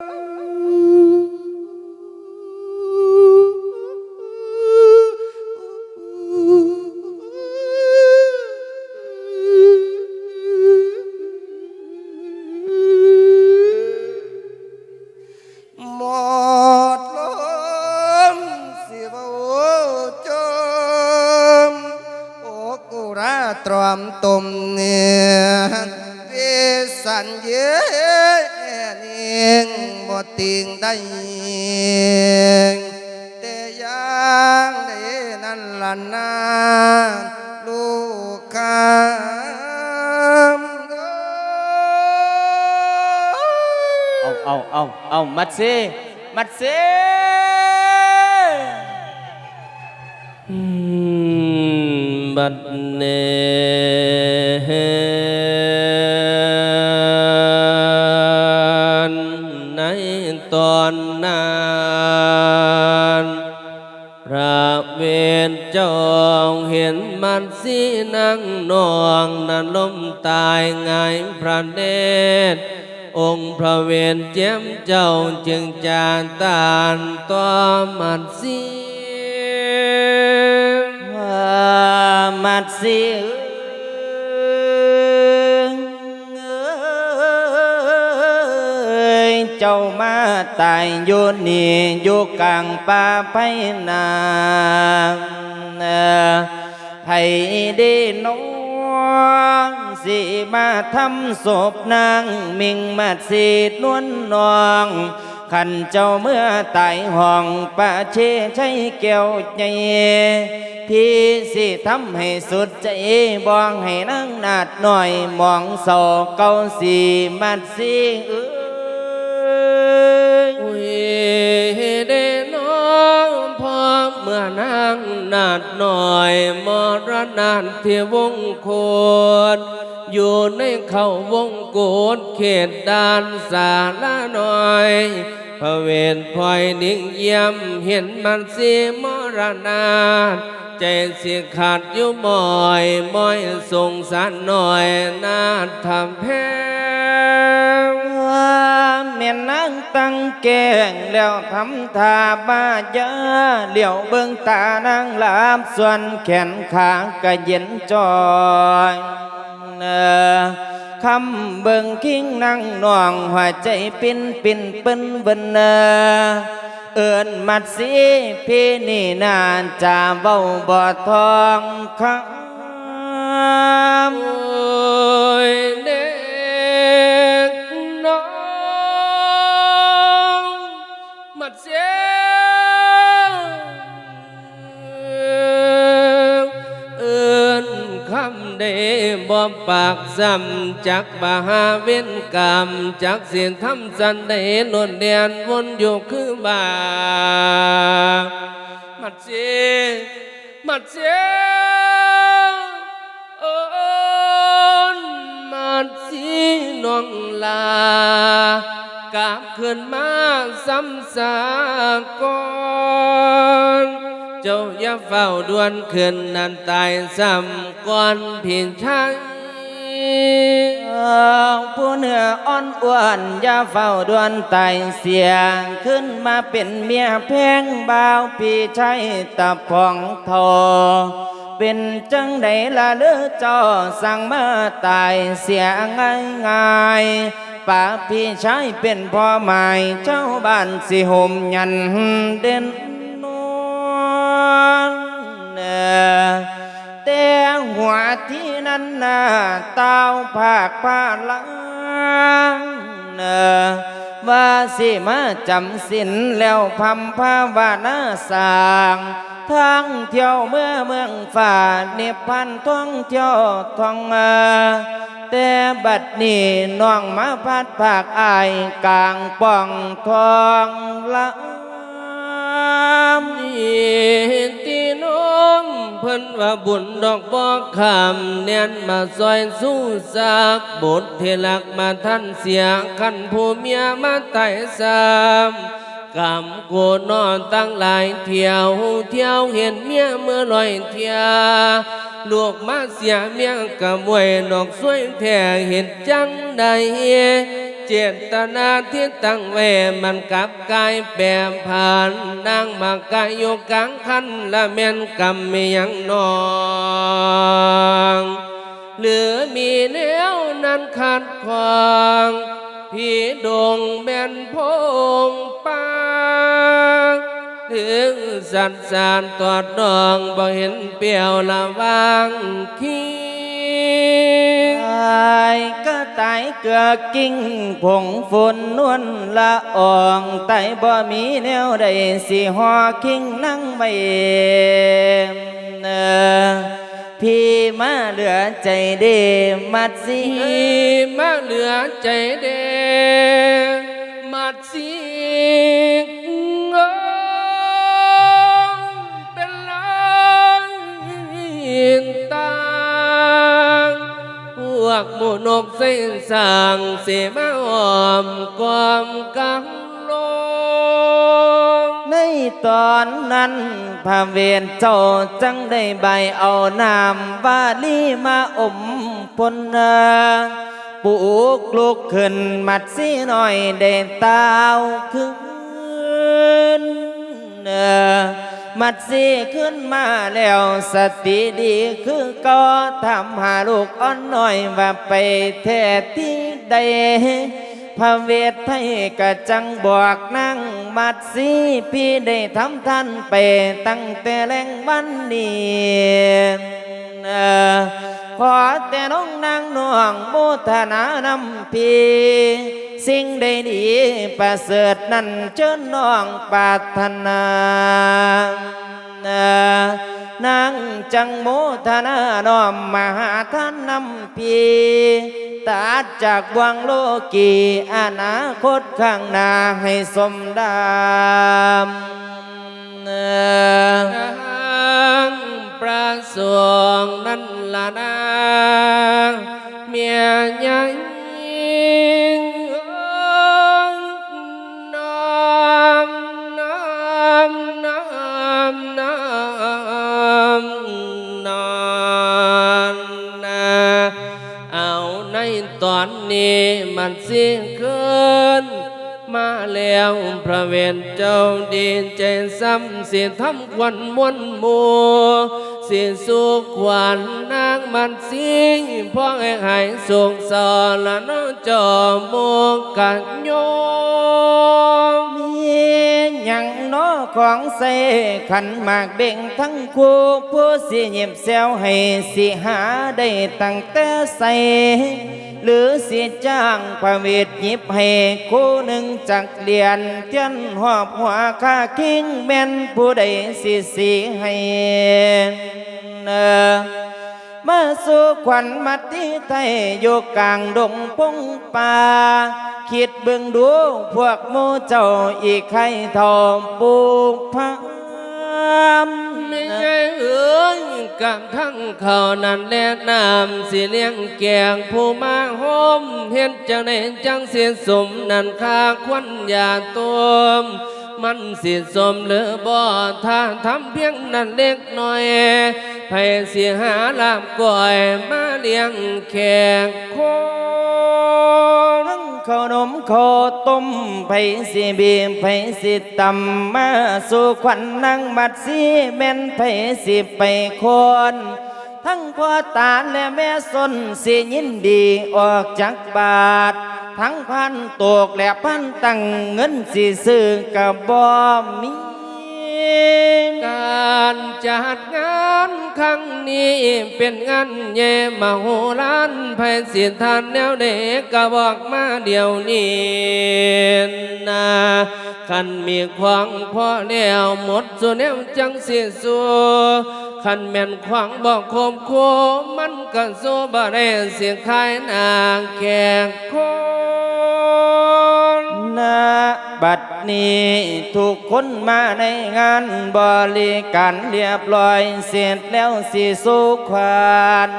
ห ติงได้แต่ยังได้นั่นละนาลูกคำเอาเอาเอาเอามัดเซมัดเซอืมบัดเนใน สีนั่งนองนั้นล้มตายไงายพระเนตร องค์พระเวรเจียมเจ้าจึงจานตานต่อมันเสียมัดเสียเจ้ามาตายอยู่นี่อยู่กลางป่าไพนา ไผได้น้องสิมาทำศพนางมิงมาสีดนวลนองขันเจ้าเมื่อตายห้ มื่อนางนาดหน่อยมรณานที่วงโคตอยู่ในเขาวงโกดเขตด้านสาละน้อยพระเวทพลอยนิ่งเยี่ยมเห็นมันเสียมรณาใจเสียขาดอยู่บ่อยบ่อยสงสารหน่อยนาทำแพ้ เมียนนางตั้งแกงแล้วทำท่าบ้าเยอะเหลียวเบิ่งตานางลาบส่วนแขนขากะเย็นจอยคำเบิ่งคิงนั่งนองหัวใจปิ้นปิ้นปิ้นเบิ่นเนอเอินมัดสีพี่นี่นานจะเบ้าบ่ทองคำ บ่ปากซ้ำจักบาหาเว้นกรรมจักเสียนทำสันได้เห็นวลเดียนวนอยู่คือบามัดเสียมัดเสียเอินมัดสีนองลากลับขึ้นมาซ้ำสากอน เจ้าอย่าเฝ้าด่วนขึ้นนั้นตายซ้ำก่อนผิดชัยผู้เหนืออ่อนอ้วนอย่าเฝ้าด่วนตายเสียขึ้นมาเป็นเมียแพงบ่าวพี่ชัยตะพองทอเป็นจังใดละเลือจอสั่งมาตายเสียง่ายง่ายป่าพี่ชายเป็นพ่อใหม่เจ้าบ้านสิห่มยันเด่น นวลแต่หัวที่นั้นน่ะเต้าภาคพาลังว่าสิมาจำสินแล้วพำภาวนาสร้างทางเที่ยวเมื่อเมืองฝ่าเนพันท่องเที่ยวท่องเออแต่บัดนี้น้องมาพัดภาคอายกลางป่องทองละนี่ตีน้อง เพิ่นว่าบุญดอกบอกคำเนียนมาซอยสู้ซากบทเทลักมาท่านเสียขันผู้เมียมาไต่สามกำโกนอนตั้งหลายเที่ยวเที่ยวเห็นเมียเมื่อลอยเที่ยลูกมาเสียเมียกะมวยดอกสวยแท้เห็นจังใด เจตนาที่ตั้งไว้มันกับกายแปรผ่านนางมากายอยู่กลางคันละแม่นกรรมไม่ยังนองหรือมีแนวนั้นขัดขวางพี่ดงแม่นพงปางถึงสัตว์สารตอดดองบ่เห็นเปียวละวางคิดตายก็ตายเกลือกิ้งผงฝนนวลละอองไตบ่มีแนวใดสิหอคิงนั่งไม่เออพี่มาเหลือใจเดมัดสิมีมาเหลือใจเด กหมูนกเส้นสางเสมาอ้อมความกังลงในตอนนั้นพระเวรเจ้าจังได้ใบเอาน้ำวาลีมาอมพนเนอปลูกลูกขึ้นมัดสีหน่อยได้ตาวขึ้นเนอ มัดซีขึ้นมาแล้วสติดีคือก็ทำหาลูกอ่อนหน่อยว่าไปแท้ที่ใดพระเวทไทยกะจังบอกนั่งมัดซีพี่ได้ทำท่านไปตั้งแต่แรงวันนี้ ขอแต่น้องนางน้องโมทนานำพีสิ่งใดดีประเสริฐนั้นเชิญน้องปรารถนานางจังโมทนาน้อมมหาท่านนำพีตัดจากวังโลกีอนาคตข้างหน้าให้สมดามนาง ระสวงนั่นละนางเมียใหญ่น้ำน้ำน้ำน้ำน้ำนาเอาในตอนนี้มันสิ้นคืนมาแล้วพระเวรเจ้าดีใจซ้ำสิทำควันมวนมูสิสุขขวั ญนางมันสิงพ่อให้หายสุขสอนละน้องจอมกันโยมมีหยัง น้อของใส่ขันหมากเสียบเซวให้สิหาได้ตั้งแต่ใส่หรือสิจ้างพระเวทยิบให้คู่หนึ่งจากเหรียญเทียนหอบหัวค่าคิงแม่นผู้ใดสิสีให้เนอมาสู่ขวัญมัดที่ไทยอยู่กลางดงพงป่าคิดเบิ่งดูพวกหมูเจ้าอีกใครทอมปลูกพัม ไม่ใช่เอ้ยกับทั้งเขานั้นแลน้ำสิเลี้ยงแกงผู้มาหอมเห็นจังในจังเสียสมนันคาควันยาตัวมมันสิสมหรือบ่ถ้าทำเพียงนั้นเล็กน้อยไผเสียหาลาบก่อยมาเลี้ยงแขกคน ขนมข้าวต้มไผสิบีบไผสิตำมาสู่ขวัญนางบัดสีแม่นไผสิไปคนทั้งพ่อตาและแม่สนสิยินดีออกจากบาท ทั้งพันตกและพันตั้งเงินสิซื้อกับบ่มี การจัดงานครั้งนี้เป็นงานแย่มโหฬารไพศิทานแนวเด็กก็บอกมาเดี๋ยวนี้นะคันมีความพอแล้วหมดส่วนแนวจังเสียสัวคันแม่นขวางบอกคมโคมันก็สู้บ่ได้เสียงคายนางแขกคนณบัดนี้ทุกคนมาในงานบริการเรียบร้อยเสร็จแล้วสิสุขวัน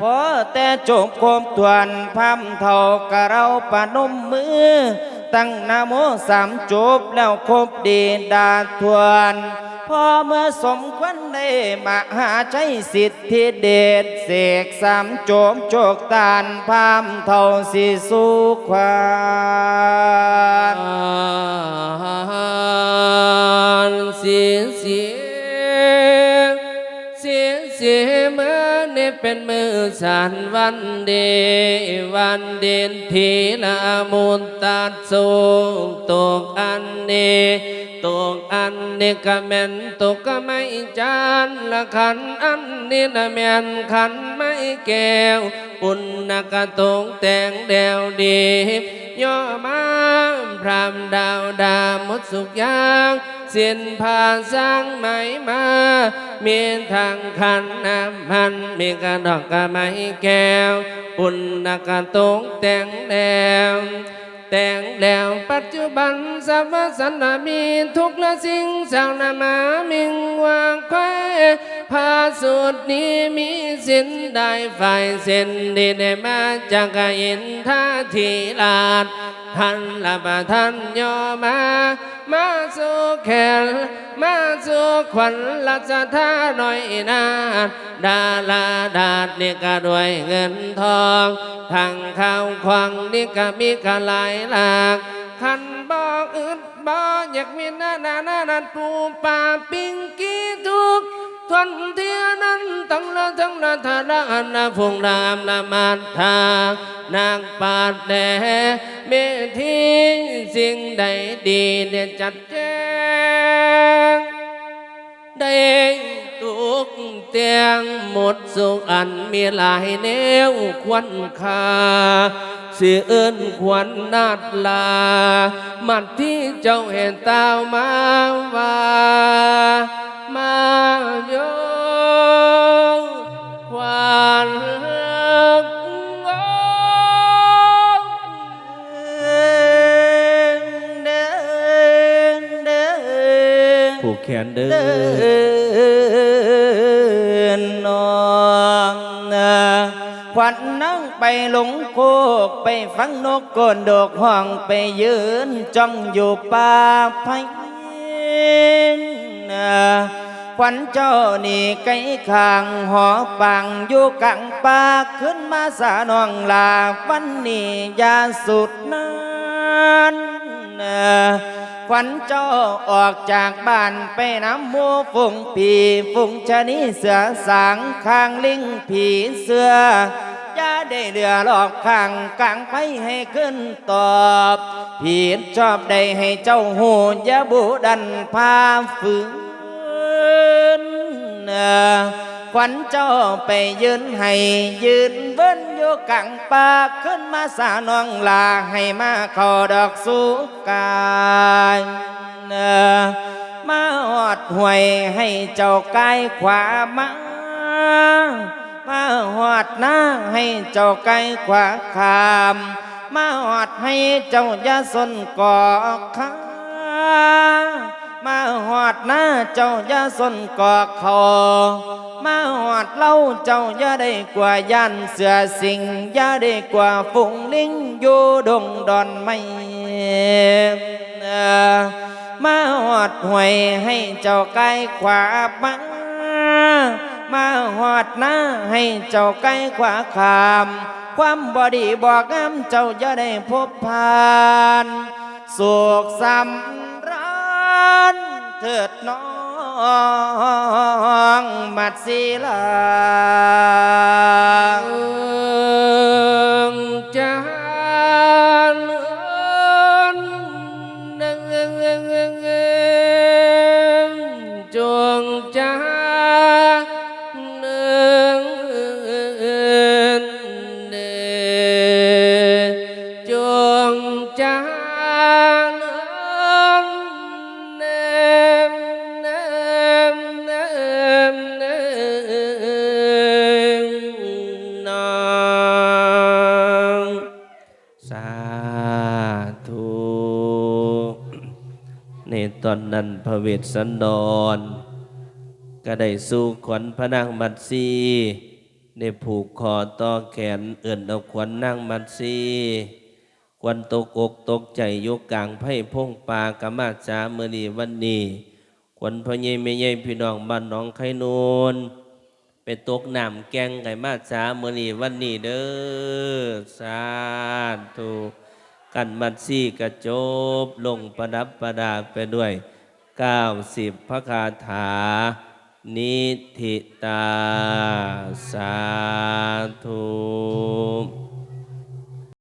พอแต่จบคมทวนพำเท่ากะเราปนมมือ ตั้งนะโมสามจบแล้วครบดีดาทวนพอเมื่อสมควรได้มหาใจสิทธิเดชเสกสามจมโจกตานพามเท่าสิสุขวา สานวันเดวันเด่นทีละมุนตัดสูงตกอันเนี้ตกอันนี้ก็แม่นตกก็ไม่จานละขันอันนี้นะแม่นขันไม่แก้วปุณณกะตกแตงแดวดีย่อมาพรามดาวดาหมดสุกยาง ส้นผ่าสร้างไหมมา มีทางขันน้ำพัน มีกระดอกกระไม้แก้ว ปุณณกะตกแต่งแดวแต่งแล้วปัจจุบันสรรพสันดามีทุกละสิ่งสร้างนามามิงวางไว้พาสุดนี้มีสินได้ฝ่ายเส้นดีได้มาจากกอินท่าทีลาด ท่านละบะท่านย่อมา มาสู่แขนมาสู่ขวัญลัชธาหน่อยนาดาลาดาดนี่ก็ด้วยเงินทองทางข้าวควางนี่ก็มีกะหลายหลากขันบอกอึดบ่อยากมีหน้าหน้าหน้านันปูป่าปิงกี้ทุก ทนเทียนั้นตั้งละทั้งละทาระอันละพงรามละมาทานางปาดแดเมทีสิ่งใดดีเด่นจัดแจ้ง ได้ทุกเตียงหมดสุขอันมีหลายแนวควันคา ลงโคกไปฟังนกโกนดอกห้องไปยืนจ้องอยู่ป่าไผ่ขวัญเจ้านี่ไก่ขางหอปังอยู่กลางป่าขึ้นมาสานองลาวันนี้ยาสุดนั้นขวัญเจ้าออกจากบ้านไปน้ำมูฝุ่งผีฝุ่งชะนีเสือสางข้างลิงผีเสือ อย่าได้เรือหลอกข้างกลางไปให้ขึ้นตอบผีชอบได้ให้เจ้าหูอย่าบูดันพาฝืนขวัญเจ้าไปยืนให้ยืนเบิ้นอยู่กลางป่าขึ้นมาสานองลาให้มาขอดอกสุกายมาหอดหวยให้เจ้ากายขวามา มาหอดหน้าให้เจ้าไกายขวาขาม มาหอดให้เจ้ายาสนก่อข้ามาหอดหน้าเจ้ายาสนกอกคอมาหอดเล่าเจ้าอย่าได้กว่ายันเสือสิงอย่าได้กว่าฝูงลิงอยู่ดงดอนไม่มาหอดหวยให้เจ้าไก่ขวามา มาหอดหน้าให้เจ้าไก่ขวาขาม ความบอดีบอกงามเจ้าจะได้พบผ่านสุขสำราญเถิดน้องมัดศีลา อนนั้นพระเวสสันดร ก็ได้สู้ขวัญพระนางมัตสีได้ผูกคอต่อแขนเอื่นเอาขวัญนางมัตสีควันตกอกตกใจยกกลางไพ่พงปากามาจาเมื่อนีวันนี้ขวัญพ่อใหญ่แม่ใหญ่พี่น้องบ้านน้องไข่นูนไปตกน้ำแกงไก่มาสาเมื่อนีวันนี้เด้อสาธุ กันมัดซี่กระจบลงประดับประดาไปด้วย 90 พระคาถา นิธิตา สาธุ